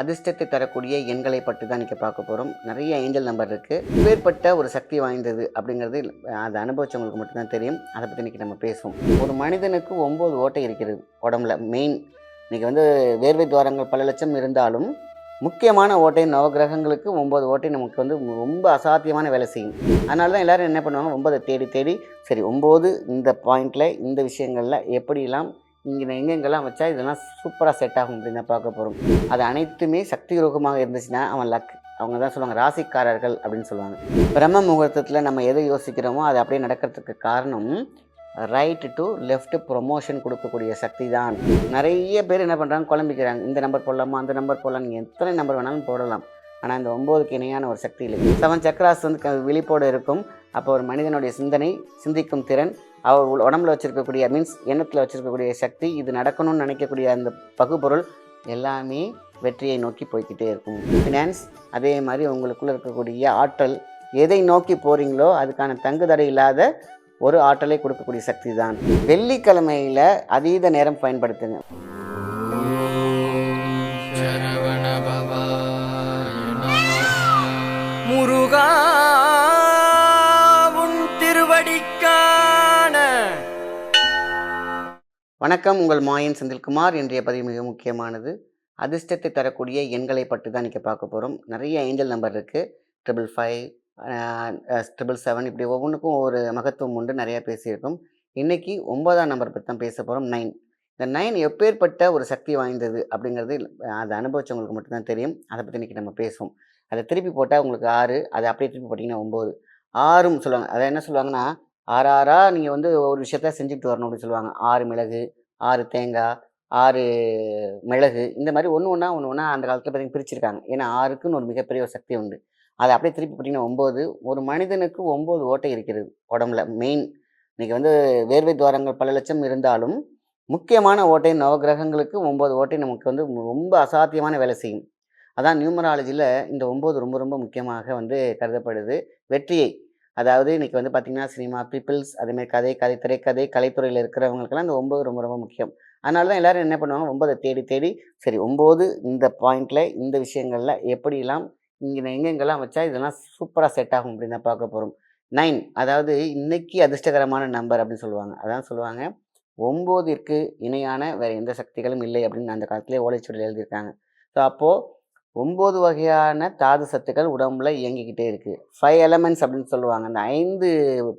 அதிர்ஷ்டத்தை தரக்கூடிய எண்களை பற்றி தான் இன்றைக்கி பார்க்க போகிறோம் நிறைய ஏஞ்சல் நம்பர் இருக்குது வேறுபட்ட ஒரு சக்தி வாய்ந்தது அப்படிங்கிறது அதை அனுபவிச்சவங்களுக்கு மட்டும்தான் தெரியும். அதை பற்றி இன்றைக்கி நம்ம பேசுவோம். ஒரு மனிதனுக்கு ஒம்பது ஓட்டை இருக்கிறது உடம்புல. மெயின் இன்றைக்கி வந்து வேர்வை துவாரங்கள் பல லட்சம் இருந்தாலும் முக்கியமான ஓட்டை நவகிரகங்களுக்கு ஒம்பது ஓட்டை நமக்கு வந்து ரொம்ப அசாத்தியமான வேலை செய்யும். அதனால தான் எல்லோரும் என்ன பண்ணுவாங்க? ஒம்பதை தேடி தேடி சரி ஒம்பது இந்த பாயிண்டில் இந்த விஷயங்களில் எப்படிலாம் இங்கே எங்கெங்கெல்லாம் வச்சா இதெல்லாம் சூப்பராக செட் ஆகும் அப்படின்னு தான் பார்க்க போகிறோம் அது அனைத்துமே சக்தி ரூபமாக இருந்துச்சுன்னா அவன் லக் அவங்க தான் சொல்லுவாங்க ராசிக்காரர்கள் அப்படின்னு சொல்லுவாங்க. பிரம்ம முகூர்த்தத்தில் நம்ம எதை யோசிக்கிறோமோ அது அப்படியே நடக்கிறதுக்கு காரணம் ரைட்டு டு லெஃப்ட் ப்ரொமோஷன் கொடுக்கக்கூடிய சக்தி தான். நிறைய பேர் என்ன பண்ணுறாங்க குழம்பிக்கிறாங்க. இந்த நம்பர் போடலாமா அந்த நம்பர் போடலாம் நீங்கள் எத்தனை நம்பர் வேணாலும் போடலாம். ஆனால் இந்த ஒம்போதுக்கு இணையான ஒரு சக்தி இல்லை. செவன் சக்கராஸ் வந்து விழிப்போடு இருக்கும். அப்போ ஒரு மனிதனுடைய சிந்தனை சிந்திக்கும் திறன் அவர் உடம்புல வச்சுருக்கக்கூடிய மீன்ஸ் எண்ணத்தில் வச்சுருக்கக்கூடிய சக்தி இது நடக்கணும்னு நினைக்கக்கூடிய அந்த பகுப்பொருள் எல்லாமே வெற்றியை நோக்கி போய்கிட்டே இருக்கும். ஃபினான்ஸ் அதே மாதிரி உங்களுக்குள்ளே இருக்கக்கூடிய ஆற்றல் எதை நோக்கி போகிறீங்களோ அதுக்கான தங்குதடை இல்லாத ஒரு ஆற்றலை கொடுக்கக்கூடிய சக்தி தான். வெள்ளிக்கிழமையில் அதீத நேரம் பயன்படுத்துங்க. முருகா வணக்கம். உங்கள் மாயன் செந்தில்குமார். இன்றைய பதிவு மிக முக்கியமானது. அதிர்ஷ்டத்தை தரக்கூடிய எண்களை பற்றி தான் இன்றைக்கி பார்க்க போகிறோம் நிறைய ஏஞ்சல் நம்பர் இருக்குது ட்ரிபிள் ஃபைவ் ட்ரிபிள் செவன் இப்படி ஒவ்வொன்றுக்கும் ஒரு மகத்துவம் உண்டு. நிறையா பேசியிருக்கோம். இன்றைக்கி ஒன்பதாம் நம்பர் பற்றி தான் பேச போகிறோம் நைன். இந்த நைன் எப்பேற்பட்ட ஒரு சக்தி வாய்ந்தது அப்படிங்கிறது அதை அனுபவிச்சவங்களுக்கு மட்டும்தான் தெரியும். அதை பற்றி இன்றைக்கி நம்ம பேசுவோம். அதை திருப்பி போட்டால் உங்களுக்கு ஆறு. அதை அப்படியே திருப்பி போட்டிங்கன்னா ஒம்பது. ஆறும் சொல்லுவாங்க. அதை என்ன சொல்லுவாங்கன்னா ஆறாறாக நீங்கள் வந்து ஒரு விஷயத்த செஞ்சுட்டு வரணும் அப்படின்னு சொல்லுவாங்க. ஆறு மிளகு ஆறு தேங்காய் ஆறு மிளகு இந்த மாதிரி ஒன்று ஒன்றா ஒன்று ஒன்றா அந்த காலத்தில் பார்த்தீங்கன்னா பிரிச்சிருக்காங்க. ஏன்னா ஆறுக்குன்னு ஒரு மிகப்பெரிய ஒரு சக்தி உண்டு. அதை அப்படியே திருப்பி பார்த்தீங்கன்னா ஒம்பது ஒரு மனிதனுக்கு ஒம்பது ஓட்டை இருக்கிறது உடம்புல. மெயின் இன்றைக்கி வந்து வேர்வை துவாரங்கள் பல லட்சம் இருந்தாலும் முக்கியமான ஓட்டை நவகிரகங்களுக்கு ஒம்பது ஓட்டை நமக்கு வந்து ரொம்ப அசாத்தியமான வேலை செய்யும். அதான் நியூமராலஜியில் இந்த ஒம்பது ரொம்ப ரொம்ப முக்கியமாக வந்து கருதப்படுது. வெற்றியை. அதாவது இன்னைக்கு வந்து பார்த்திங்கன்னா சினிமா பீப்புள்ஸ் அதேமாதிரி கதை கதை திரைக்கதை கலைத்துறையில் இருக்கிறவங்களுக்கெல்லாம் இந்த ஒம்பது ரொம்ப ரொம்ப முக்கியம். அதனால தான் எல்லோரும் என்ன பண்ணுவாங்க? ஒம்பதை தேடி தேடி சரி ஒம்பது இந்த பாயிண்டில் இந்த விஷயங்களில் எப்படிலாம் இங்கே எங்கெங்கெல்லாம் வச்சா இதெல்லாம் சூப்பராக செட் ஆகும் அப்படின்னு தான் பார்க்க போகிறோம் நைன் அதாவது இன்னைக்கு அதிர்ஷ்டகரமான நம்பர் அப்படின்னு சொல்லுவாங்க. அதான் சொல்லுவாங்க ஒம்போதிற்கு இணையான வேறு எந்த சக்திகளும் இல்லை அப்படின்னு அந்த காலத்திலே ஓலைச்சுவடியில் எழுதியிருக்காங்க. ஸோ அப்போது ஒம்பது வகையான தாது சத்துக்கள் உடம்புல இயங்கிக்கிட்டே இருக்குது ஃபைவ் எலமெண்ட்ஸ் அப்படின்னு சொல்லுவாங்க. அந்த ஐந்து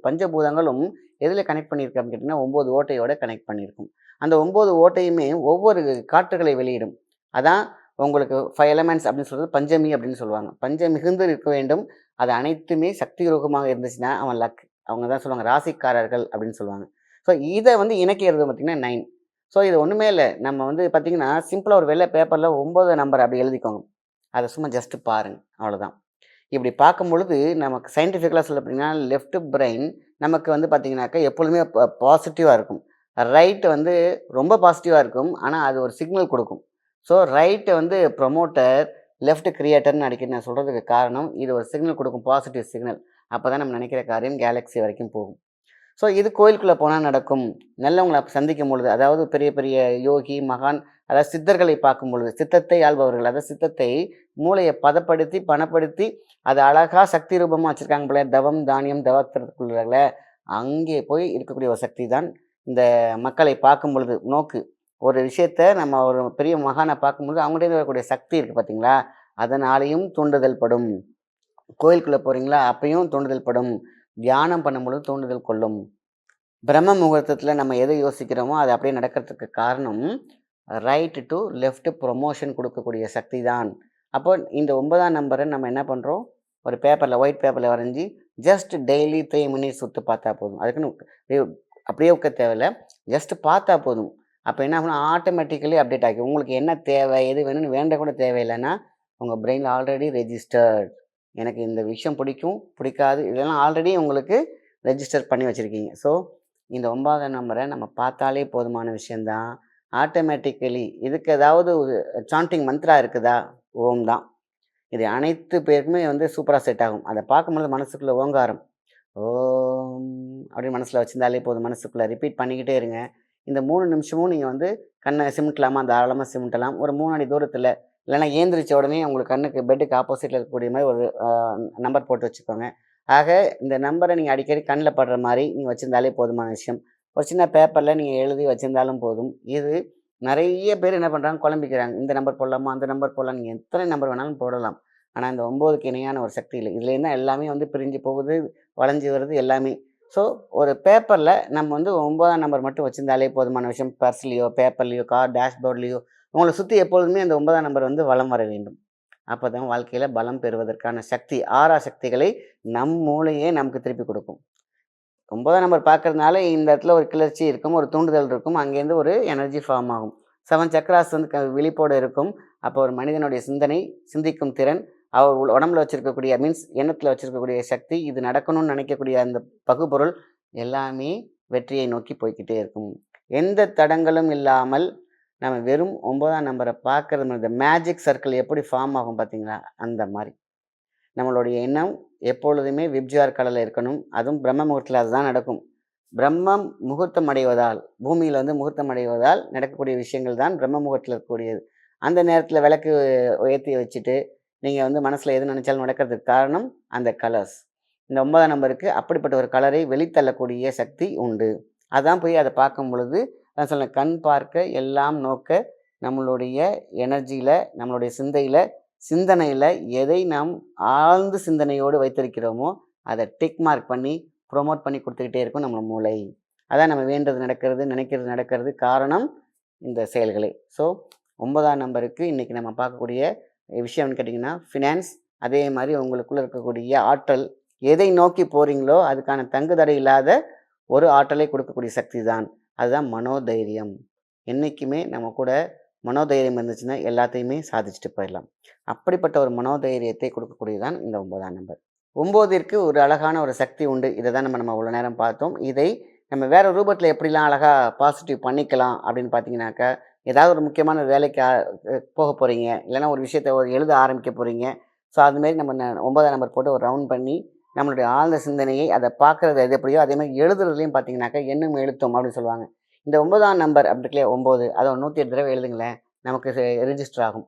பஞ்சபூதங்களும் எதில் கனெக்ட் பண்ணியிருக்கு அப்படின்னு கேட்டிங்கன்னா ஒம்பது ஓட்டையோட கனெக்ட் பண்ணியிருக்கும். அந்த ஒம்பது ஓட்டையுமே ஒவ்வொரு காற்றுகளை வெளியிடும். அதான் உங்களுக்கு ஃபைவ் எலமெண்ட்ஸ் அப்படின்னு சொல்கிறது பஞ்சமி அப்படின்னு சொல்லுவாங்க. பஞ்சம் மிகுந்து இருக்க வேண்டும். அது அனைத்துமே சக்தி ரூபமாக இருந்துச்சுன்னா அவன் லக் அவங்க தான் சொல்லுவாங்க ராசிக்காரர்கள் அப்படின்னு சொல்லுவாங்க. ஸோ இதை வந்து இணைக்கிறது பார்த்திங்கன்னா நைன் ஸோ இது ஒன்றுமே இல்லை. நம்ம வந்து பார்த்திங்கன்னா சிம்பிளாக ஒரு வெள்ளை பேப்பரில் ஒம்பது நம்பர் அப்படி எழுதிக்கோங்க. அதை சும்மா ஜஸ்ட்டு பாருங்க. அவ்வளோதான் இப்படி பார்க்கும் பொழுது நமக்கு சயின்டிஃபிக்கலாக சொல்ல அப்படின்னா லெஃப்ட் பிரெயின் நமக்கு வந்து பார்த்திங்கனாக்கா எப்பொழுதுமே பாசிட்டிவாக இருக்கும். ரைட்டு வந்து ரொம்ப பாசிட்டிவாக இருக்கும். ஆனால் அது ஒரு சிக்னல் கொடுக்கும். ஸோ ரைட்டு வந்து ப்ரொமோட்டர் லெஃப்ட் கிரியேட்டர்னு அடிக்கடி நான் சொல்கிறதுக்கு காரணம் இது ஒரு சிக்னல் கொடுக்கும் பாசிட்டிவ் சிக்னல் அப்போ தான் நம்ம நினைக்கிற காரியம் கேலக்ஸி வரைக்கும் போகும். ஸோ இது கோயிலுக்குள்ளே போனால் நடக்கும். நல்லவங்களை சந்திக்கும் பொழுது அதாவது பெரிய பெரிய யோகி மகான் அதாவது சித்தர்களை பார்க்கும் பொழுது சித்தத்தை ஆள்பவர்கள். அதாவது சித்தத்தை மூளையை பதப்படுத்தி பணப்படுத்தி அது அழகாக சக்தி ரூபமாக வச்சுருக்காங்க போல தவம் தானியம் தவத்திற்குள்ள அங்கே போய் இருக்கக்கூடிய ஒரு சக்தி தான் இந்த மக்களை பார்க்கும் பொழுது நோக்கு. ஒரு விஷயத்த நம்ம ஒரு பெரிய மகானை பார்க்கும்பொழுது அவங்கள்ட்ட வரக்கூடிய சக்தி இருக்குது பார்த்தீங்களா அதனாலேயும் தூண்டுதல் படும். கோயிலுக்குள்ளே போகிறீங்களா அப்பையும் தூண்டுதல் படும். தியானம் பண்ணும்பொழுது தூண்டுதல் கொள்ளும். பிரம்ம முகூர்த்தத்தில் நம்ம எதை யோசிக்கிறோமோ அது அப்படியே நடக்கிறதுக்கு காரணம் ரைட்டு டு லெஃப்ட் ப்ரொமோஷன் கொடுக்கக்கூடிய சக்தி தான் அப்போ இந்த ஒன்பதாம் நம்பரை நம்ம என்ன பண்ணுறோம் ஒரு பேப்பரில் ஒயிட் பேப்பரில் வரைஞ்சி ஜஸ்ட் டெய்லி த்ரீ மினிட்ஸ் விட்டு பார்த்தா போதும். அதுக்குன்னு அப்படியே- உட்க தேவையில்ல. ஜஸ்ட் பார்த்தா போதும். அப்போ என்ன ஆகும் ஆட்டோமேட்டிக்கலி அப்டேட் ஆகி உங்களுக்கு என்ன தேவை எது வேணும்னு வேண்ட கூட தேவையில்லைன்னா உங்கள் பிரெயினில் ஆல்ரெடி ரெஜிஸ்டர்ட் எனக்கு இந்த விஷயம் பிடிக்கும் பிடிக்காது இதெல்லாம் ஆல்ரெடி உங்களுக்கு ரெஜிஸ்டர் பண்ணி வச்சுருக்கீங்க. ஸோ இந்த ஒன்பதாம் நம்பரை நம்ம பார்த்தாலே போதுமான விஷயந்தான் ஆட்டோமேட்டிக்கலி இதுக்கு ஏதாவது ஒரு சாண்டிங் மந்த்ரா இருக்குதா? ஓம் தான். இது அனைத்து பேருக்குமே வந்து சூப்பராக செட் ஆகும். அதை பார்க்கும்போது மனசுக்குள்ளே ஓங்காரம். ஓம் அப்படின்னு மனசில் வச்சிருந்தாலே போதும். மனசுக்குள்ளே ரிப்பீட் பண்ணிக்கிட்டே இருங்க. இந்த மூணு நிமிஷமும் நீங்கள் வந்து கண்ணை சிமிட்டலாமா? தாராளமாக சிமிட்டலாம். ஒரு மூணு அடி தூரத்தில் இல்லைன்னா ஏந்திரிச்ச உடனே உங்களுக்கு கண்ணுக்கு பெட்டுக்கு ஆப்போசிட்டில் இருக்கக்கூடிய மாதிரி ஒரு நம்பர் போட்டு வச்சுக்கோங்க. ஆக இந்த நம்பரை நீங்கள் அடிக்கடி கண்ணில் படுற மாதிரி நீங்கள் வச்சுருந்தாலே போதுமான விஷயம். ஒரு சின்ன பேப்பரில் நீங்கள் எழுதி வச்சுருந்தாலும் போதும். இது நிறைய பேர் என்ன பண்ணுறாங்க குழம்பிக்கிறாங்க. இந்த நம்பர் போடலாமா? அந்த நம்பர் போடலாம்? நீங்கள் எத்தனை நம்பர் வேணாலும் போடலாம். ஆனால் இந்த ஒம்போதுக்கு இணையான ஒரு சக்தி இல்லை. இதுலேருந்து தான் எல்லாமே வந்து பிரிஞ்சு போகுது வளைஞ்சு வருது எல்லாமே. ஸோ ஒரு பேப்பரில் நம்ம வந்து ஒம்போதாம் நம்பர் மட்டும் வச்சிருந்தாலே போதுமான விஷயம். பர்ஸ்லேயோ பேப்பர்லேயோ கார் டேஷ்போர்ட்லேயோ உங்களை சுற்றி எப்பொழுதுமே அந்த ஒன்பதாம் நம்பர் வந்து வலம் வர வேண்டும். அப்போ தான் வாழ்க்கையில் பலம் பெறுவதற்கான சக்தி ஆறா சக்திகளை நம் மூளையே நமக்கு திருப்பி கொடுக்கும். ஒன்பதாம் நம்பர் பார்க்கறதுனால இந்த இடத்துல ஒரு கிளர்ச்சி இருக்கும் ஒரு தூண்டுதல் இருக்கும். அங்கேருந்து ஒரு எனர்ஜி ஃபார்ம் ஆகும். செவன் சக்கராஸ் வந்து க விழிப்போடு இருக்கும். அப்போ ஒரு மனிதனுடைய சிந்தனை சிந்திக்கும் திறன் அவர் உடம்புல வச்சிருக்கக்கூடிய மீன்ஸ் எண்ணத்தில் வச்சிருக்கக்கூடிய சக்தி இது நடக்கணும்னு நினைக்கக்கூடிய அந்த பகுபொருள் எல்லாமே வெற்றியை நோக்கி போய்க்கிட்டே இருக்கும். எந்த தடங்களும் இல்லாமல் நம்ம வெறும் ஒன்பதாம் நம்பரை பார்க்கறது இந்த மேஜிக் சர்க்கிள் எப்படி ஃபார்ம் ஆகும் பார்த்தீங்களா? அந்த மாதிரி. நம்மளுடைய எண்ணம் எப்பொழுதுமே விப்ஜுவார் கடலில் இருக்கணும். அதுவும் பிரம்ம முகூர்த்தத்தில் அதுதான் நடக்கும். பிரம்மம் முகூர்த்தம் அடைவதால் பூமியில் வந்து முகூர்த்தம் அடைவதால் நடக்கக்கூடிய விஷயங்கள் தான் பிரம்ம முகூர்த்தத்தில் இருக்கக்கூடியது. அந்த நேரத்தில் விளக்கு உயர்த்தி வச்சுட்டு நீங்கள் வந்து மனசில் எது நினச்சாலும் நடக்கிறதுக்கு காரணம் அந்த கலர்ஸ் இந்த ஒன்பதாம் நம்பருக்கு அப்படிப்பட்ட ஒரு கலரை வெளித்தள்ளக்கூடிய சக்தி உண்டு. அதான் போய் அதை பார்க்கும் பொழுது நான் சொன்னேன் கண் பார்க்க எல்லாம் நோக்க நம்மளுடைய எனர்ஜியில் நம்மளுடைய சிந்தையில் சிந்தனையில் எதை நாம் ஆழ்ந்து சிந்தனையோடு வைத்திருக்கிறோமோ அதை டிக் மார்க் பண்ணி ப்ரொமோட் பண்ணி கொடுத்துக்கிட்டே இருக்கும் நம்ம மூளை. அதான் நம்ம வேண்டது நடக்கிறது நினைக்கிறது நடக்கிறது காரணம் இந்த செயல்களே. ஸோ ஒன்பதாம் நம்பருக்கு இன்றைக்கி நம்ம பார்க்கக்கூடிய விஷயம்னு கேட்டிங்கன்னா ஃபினான்ஸ் அதே மாதிரி உங்களுக்குள்ளே இருக்கக்கூடிய ஆற்றல். எதை நோக்கி போகிறீங்களோ அதுக்கான தங்குதடை இல்லாத ஒரு ஆற்றலை கொடுக்கக்கூடிய சக்தி தான். அதுதான் மனோதைரியம். என்றைக்குமே நம்ம கூட மனோதைரியம் இருந்துச்சுன்னா எல்லாத்தையுமே சாதிச்சுட்டு போயிடலாம். அப்படிப்பட்ட ஒரு மனோதைரியத்தை கொடுக்கக்கூடியதான் இந்த ஒன்பதாம் நம்பர். ஒம்போதிற்கு ஒரு அழகான ஒரு சக்தி உண்டு. இதை தான் நம்ம நம்ம இவ்வளோ நேரம் பார்த்தோம். இதை நம்ம வேறு ரூபத்தில் எப்படிலாம் அழகாக பாசிட்டிவ் பண்ணிக்கலாம் அப்படின்னு பார்த்தீங்கன்னாக்கா ஏதாவது ஒரு முக்கியமான வேலைக்கு போக போகிறீங்க இல்லைன்னா ஒரு விஷயத்தை ஒரு எழுத ஆரம்பிக்க போகிறீங்க ஸோ அதுமாரி நம்ம ஒன்பதாம் நம்பர் போட்டு ஒரு ரவுண்ட் பண்ணி நம்மளுடைய ஆழ்ந்த சிந்தனையை அதை பார்க்குறது எது எப்படியோ அதேமாதிரி எழுதுறதுலையும் பார்த்தீங்கன்னாக்கா என்னும் எழுத்தும் அப்படின்னு சொல்லுவாங்க. இந்த ஒன்பதாம் நம்பர் அப்படி இல்லையா ஒம்பது அதை நூற்றி எட்டு தடவை எழுதுங்களேன். நமக்கு ரிஜிஸ்டர் ஆகும்.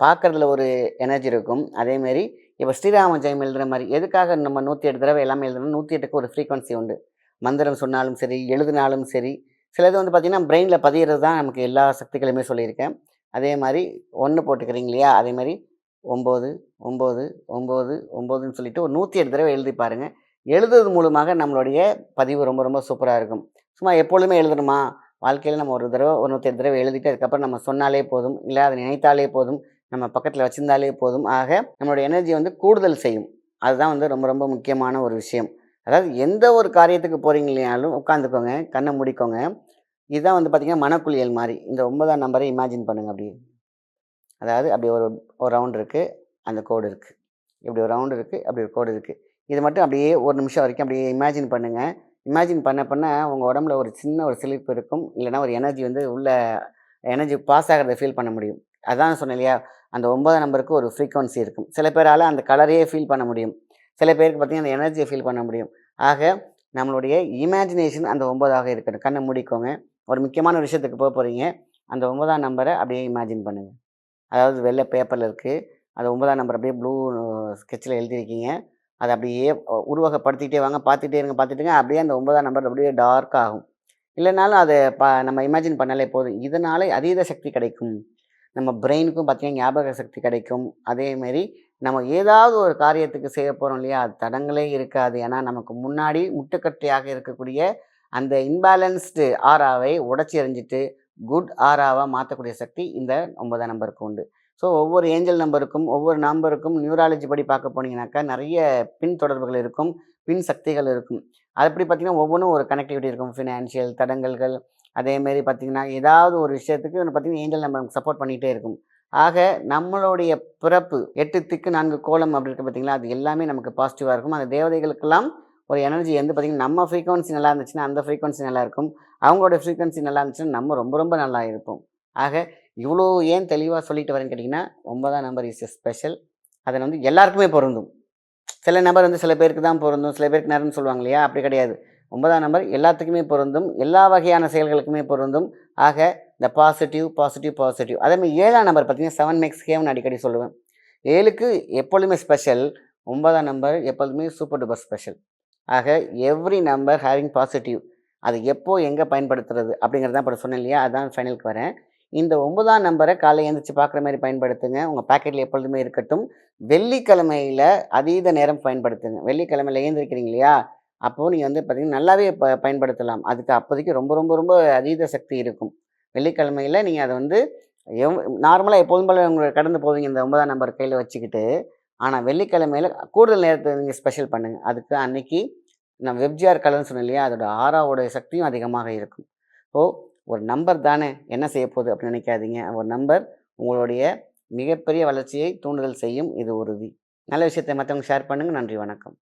பார்க்குறதுல ஒரு எனர்ஜி இருக்கும். அதேமாரி இப்போ ஸ்ரீராம ஜெயம் எழுதுகிற மாதிரி எதுக்காக நம்ம நூற்றி எட்டு தடவை எல்லாமே எழுதணும் நூற்றி எட்டுக்கு ஒரு ஃப்ரீக்வன்சி உண்டு. மந்திரம் சொன்னாலும் சரி எழுதினாலும் சரி சிலது வந்து பார்த்திங்கன்னா பிரெயினில் பதியிறது தான் நமக்கு எல்லா சக்திகளுமே சொல்லியிருக்கேன். அதே மாதிரி ஒன்று போட்டுக்கிறீங்க இல்லையா? அதே மாதிரி ஒம்பது ஒம்பது ஒம்பது ஒம்பதுன்னு சொல்லிட்டு ஒரு நூற்றி எட்டு தடவை எழுதி பாருங்கள் எழுதுறது மூலமாக நம்மளுடைய பதிவு ரொம்ப ரொம்ப சூப்பராக இருக்கும். சும்மா எப்பொழுதுமே எழுதணுமா? வாழ்க்கையில் நம்ம ஒரு தடவை ஒரு நூற்றி தடவை எழுதிட்டு அதுக்கப்புறம் நம்ம சொன்னாலே போதும் இல்லை அதை நினைத்தாலே போதும் நம்ம பக்கத்தில் வச்சிருந்தாலே போதும். ஆக நம்மளுடைய எனர்ஜி வந்து கூடுதல் செய்யும். அதுதான் வந்து ரொம்ப ரொம்ப முக்கியமான ஒரு விஷயம். அதாவது எந்த ஒரு காரியத்துக்கு போகிறீங்க இல்லையாலும் உட்காந்துக்கோங்க கண்ணை மூடிக்கோங்க. இதுதான் வந்து பார்த்திங்கன்னா மனக்குளியல் மாதிரி. இந்த ஒன்பதாம் நம்பரை இமேஜின் பண்ணுங்கள் அப்படி அதாவது அப்படி ஒரு ஒரு ரவுண்ட் இருக்குது அந்த கோடு இருக்குது இப்படி ஒரு ரவுண்டு இருக்குது அப்படி ஒரு கோடு இருக்குது இது மட்டும் அப்படியே ஒரு நிமிஷம் வரைக்கும் அப்படியே இமேஜின் பண்ணுங்கள் இமேஜின் பண்ண பண்ண உங்கள் உடம்புல ஒரு சின்ன ஒரு சிலிப்பு இருக்கும். இல்லைன்னா ஒரு எனர்ஜி வந்து உள்ள எனர்ஜி பாஸ் ஆகிறத ஃபீல் பண்ண முடியும். அதான் சொன்னேன் இல்லையா? அந்த ஒன்பது நம்பருக்கு ஒரு ஃப்ரீக்குவன்சி இருக்கும். சில பேரால் அந்த கலரையே ஃபீல் பண்ண முடியும். சில பேருக்கு பார்த்திங்கன்னா அந்த எனர்ஜியை ஃபீல் பண்ண முடியும். ஆக நம்மளுடைய இமேஜினேஷன் அந்த ஒன்பதாக இருக்கணும். கண்ணை மூடிக்கோங்க. ஒரு முக்கியமான விஷயத்துக்கு போக போகிறீங்க அந்த ஒன்பதாம் நம்பரை அப்படியே இமேஜின் பண்ணுங்கள் அதாவது வெள்ளை பேப்பரில் இருக்குது அந்த ஒன்பதாம் நம்பர் அப்படியே ப்ளூ ஸ்கெட்சில் எழுதியிருக்கீங்க. அதை அப்படியே உருவகப்படுத்திக்கிட்டே வாங்க பார்த்துட்டே இருங்க பார்த்துட்டுங்க. அப்படியே அந்த ஒன்பதாம் நம்பர் அப்படியே டார்க் ஆகும். இல்லைனாலும் அதை ப நம்ம இமேஜின் பண்ணாலே போதும். இதனாலே அதீத சக்தி கிடைக்கும். நம்ம பிரெயினுக்கும் பார்த்திங்கன்னா ஞாபக சக்தி கிடைக்கும். அதேமாரி நம்ம ஏதாவது ஒரு காரியத்துக்கு செய்ய போகிறோம் இல்லையா? அது தடங்களே இருக்காது. ஏன்னா நமக்கு முன்னாடி முட்டுக்கட்டையாக இருக்கக்கூடிய அந்த இன்பேலன்ஸ்டு ஆராவை உடச்சி எறிஞ்சிட்டு குட் ஆராவாக மாற்றக்கூடிய சக்தி இந்த ஒன்பதாம் நம்பருக்கு உண்டு. ஸோ ஒவ்வொரு ஏஞ்சல் நம்பருக்கும் ஒவ்வொரு நம்பருக்கும் நியூராலஜி படி பார்க்க போனீங்கன்னாக்கா நிறைய பின் தொடர்புகள் இருக்கும் பின் சக்திகள் இருக்கும். அது எப்படி பார்த்தீங்கன்னா ஒவ்வொன்றும் ஒரு கனெக்டிவிட்டி இருக்கும். ஃபினான்ஷியல் தடங்கல்கள் அதேமாரி பார்த்தீங்கன்னா ஏதாவது ஒரு விஷயத்துக்கு பார்த்தீங்கன்னா ஏஞ்சல் நம்பர் சப்போர்ட் பண்ணிகிட்டே இருக்கும். ஆக நம்மளுடைய பிறப்பு எட்டு திக்கு நான்கு கோலம் அப்படி இருக்கு பார்த்திங்களா அது எல்லாமே நமக்கு பாசிட்டிவாக இருக்கும். அந்த தேவதைகளுக்கெல்லாம் ஒரு எனர்ஜி வந்து பார்த்திங்கன்னா நம்ம ஃப்ரீக்வன்சி நல்லா இருந்துச்சுன்னா அந்த ஃப்ரீக்வன்சி நல்லா இருக்கும். அவங்களோட ஃப்ரீக்வன்சி நல்லா இருந்துச்சுன்னா நம்ம ரொம்ப ரொம்ப நல்லா இருப்போம். ஆக இவ்வளோ ஏன் தெளிவாக சொல்லிட்டு வரேன்னு கேட்டிங்கன்னா ஒன்பதாம் நம்பர் இஸ் ஸ்பெஷல் அதில் வந்து எல்லாருக்குமே பொருந்தும். சில நம்பர் வந்து சில பேருக்கு தான் பொருந்தும் சில பேருக்கு நேரம்னு சொல்லுவாங்க இல்லையா? அப்படி கிடையாது. ஒன்பதாம் நம்பர் எல்லாத்துக்குமே பொருந்தும் எல்லா வகையான செயல்களுக்குமே பொருந்தும். ஆக இந்த பாசிட்டிவ் பாசிட்டிவ் பாசிட்டிவ் அதேமாதிரி ஏழாம் நம்பர் பார்த்தீங்கன்னா செவன் மேக்ஸ் கேம்னு அடிக்கடி சொல்லுவேன். ஏழுக்கு எப்பொழுதுமே ஸ்பெஷல் ஒன்பதாம் நம்பர் எப்பொழுதுமே சூப்பர் டூப்பர் ஸ்பெஷல் ஆக எவ்ரி நம்பர் ஹேவிங் பாசிட்டிவ் அது எப்போது எங்கே பயன்படுத்துறது அப்படிங்கிறது தான் இப்போ சொன்னேன் இல்லையா? அதான் ஃபைனலுக்கு வரேன். இந்த ஒன்பதாம் நம்பரை காலை எழுந்திரிச்சு பார்க்குற மாதிரி பயன்படுத்துங்க. உங்கள் பாக்கெட்டில் எப்பொழுதுமே இருக்கட்டும். வெள்ளிக்கிழமையில் அதீத நேரம் பயன்படுத்துங்க. வெள்ளிக்கிழமையில் எழுந்திருக்கிறீங்க இல்லையா? அப்போது நீங்கள் வந்து பார்த்தீங்கன்னா நல்லாவே ப பயன்படுத்தலாம். அதுக்கு அப்போதைக்கு ரொம்ப ரொம்ப ரொம்ப அதீத சக்தி இருக்கும். வெள்ளிக்கிழமையில் நீங்கள் அதை வந்து எவ் நார்மலாக எப்போதும் போல் உங்களை கடந்து போவீங்க இந்த ஒன்பதாம் நம்பர் கையில் வச்சுக்கிட்டு. ஆனால் வெள்ளிக்கிழமையில் கூடுதல் நேரத்தை நீங்கள் ஸ்பெஷல் பண்ணுங்கள் அதுக்கு அன்னைக்கு நான் வெப்ஜிஆர் கலர்னு சொன்னேன் இல்லையா? அதோட ஆறாவோட சக்தியும் அதிகமாக இருக்கும். ஓ ஒரு நம்பர் தானே என்ன செய்ய போகுது அப்படின்னு நினைக்காதீங்க. ஒரு நம்பர் உங்களுடைய மிகப்பெரிய வளர்ச்சியை தூண்டுதல் செய்யும் இது உறுதி. நல்ல விஷயத்தை மற்றவங்க ஷேர் பண்ணுங்கள் நன்றி வணக்கம்.